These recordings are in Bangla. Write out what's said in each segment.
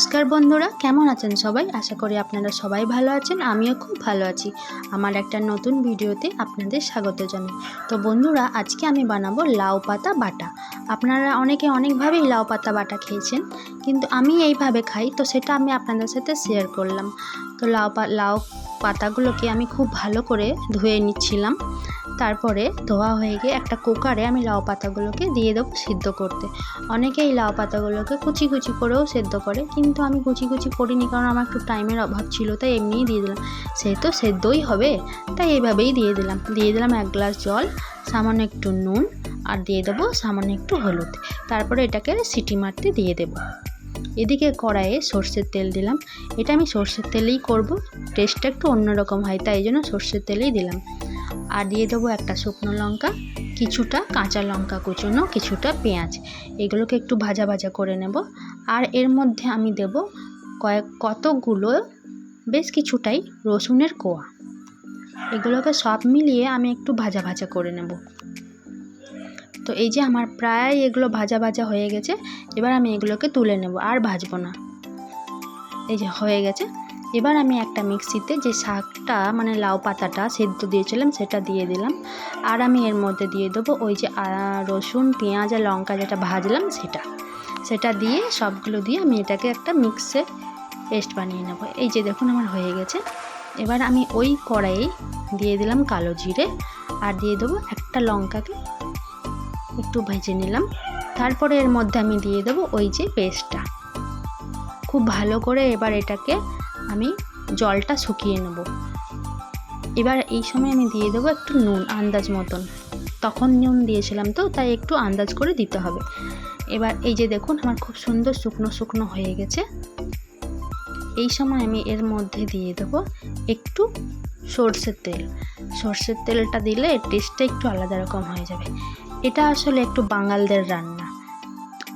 নমস্কার বন্ধুরা, কেমন আছেন সবাই? আশা করি আপনারা সবাই ভালো আছেন, আমিও খুব ভালো আছি। আমার একটা নতুন ভিডিওতে আপনাদের স্বাগত জানাই। তো বন্ধুরা, আজকে আমি বানাবো লাউ পাতা বাটা। আপনারা অনেকে অনেকভাবেই লাউ পাতা বাটা খেয়েছেন, কিন্তু আমি এইভাবে খাই, তো সেটা আমি আপনাদের সাথে শেয়ার করলাম। তো লাউ পা, লাউ পাতাগুলোকে আমি খুব ভালো করে ধুয়ে নিচ্ছিলাম। তারপরে ধোয়া হয়ে গিয়ে একটা কুকারে আমি লাউ পাতাগুলোকে দিয়ে দেবো সিদ্ধ করতে। অনেকেই লাউ পাতাগুলোকে কুচি কুচি করেও সেদ্ধ করে, কিন্তু আমি কুচি কুচি করিনি কারণ আমার একটু টাইমের অভাব ছিল, তাই এমনিই দিয়ে দিলাম। সে তো সেদ্ধই হবে, তাই এইভাবেই দিয়ে দিলাম। দিয়ে দিলাম এক গ্লাস জল, সামান্য একটু নুন আর দিয়ে দেবো সামান্য একটু হলুদ। তারপরে এটাকে সিটি মারতে দিয়ে দেবো। এদিকে কড়াইয়ে সর্ষের তেল দিলাম। এটা আমি সর্ষের তেলেই করব, টেস্টটা একটু অন্যরকম হয়, তাই জন্য সর্ষের তেলেই দিলাম। আর দিয়ে দেবো একটা শুকনো লঙ্কা, কিছুটা কাঁচা লঙ্কা কুচোনো, কিছুটা পেঁয়াজ। এগুলোকে একটু ভাজা ভাজা করে নেব। আর এর মধ্যে আমি দেব কয়েক, কতগুলো বেশ কিছুটাই রসুনের কোয়া। এগুলোকে সব মিলিয়ে আমি একটু ভাজা ভাজা করে নেব। তো এই যে আমার প্রায় এগুলো ভাজা ভাজা হয়ে গেছে, এবার আমি এগুলোকে তুলে নেব। আর ভাজবো না। এই যে হয়ে গেছে। এবার আমি একটা মিক্সিতে যে শাকটা মানে লাউ পাতাটা সেদ্ধ দিয়েছিলাম, সেটা দিয়ে দিলাম। আর আমি এর মধ্যে দিয়ে দেবো ওই যে রসুন, পেঁয়াজ আর লঙ্কা যেটা ভাজলাম, সেটা। সেটা দিয়ে সবগুলো দিয়ে আমি এটাকে একটা মিক্সে পেস্ট বানিয়ে নেব। এই যে দেখুন আমার হয়ে গেছে। এবার আমি ওই কড়াইয়ে দিয়ে দিলাম কালো জিরে আর দিয়ে দেবো একটা লঙ্কাকে একটু ভেজে নিলাম। তারপরে এর মধ্যে আমি দিয়ে দেবো ওই যে পেস্টটা। খুব ভালো করে এবার এটাকে আমি জলটা শুকিয়ে নেব। এবার এই সময় আমি দিয়ে দেবো একটু নুন, আন্দাজ মতন। তখন নুন দিয়েছিলাম তো, তাই একটু আন্দাজ করে দিতে হবে। এবার এই যে দেখুন, আমার খুব সুন্দর শুকনো শুকনো হয়ে গেছে। এই সময় আমি এর মধ্যে দিয়ে দেবো একটু সর্ষের তেল। সর্ষের তেলটা দিলে টেস্টটা একটু আলাদা রকম হয়ে যাবে। এটা আসলে একটু বাঙালদের রান্না।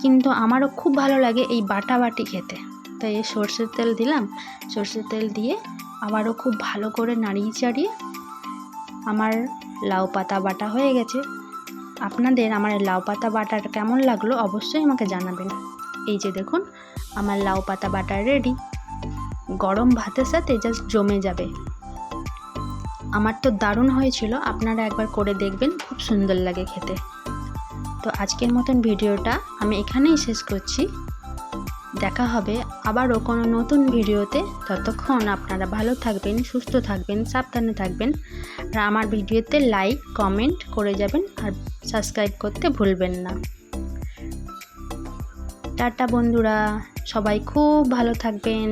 কিন্তু আমারও খুব ভালো লাগে এই বাটা বাটি খেতে। এই সর্ষের তেল দিলাম। সর্ষের তেল দিয়ে আবারও খুব ভালো করে নাড়িয়ে চাড়িয়ে আমার লাউ পাতা বাটা হয়ে গেছে। আপনাদের আমার লাউ পাতা বাটাটা কেমন লাগল অবশ্যই আমাকে জানাবেন। এই যে দেখুন, আমার লাউ পাতা বাটা রেডি গরম ভাতের সাথে জাস্ট জমে যাবে। আমার তো দারুণ হয়েছিল, আপনারা একবার করে দেখবেন, খুব সুন্দর লাগে খেতে। তো আজকের মতন ভিডিওটা আমি এখানেই শেষ করছি। দেখা হবে আবারও কোনো নতুন ভিডিওতে। ততক্ষণ আপনারা ভালো থাকবেন, সুস্থ থাকবেন, সাবধানে থাকবেন। আর আমার ভিডিওতে লাইক, কমেন্ট করে যাবেন আর সাবস্ক্রাইব করতে ভুলবেন না। টাটা বন্ধুরা, সবাই খুব ভালো থাকবেন।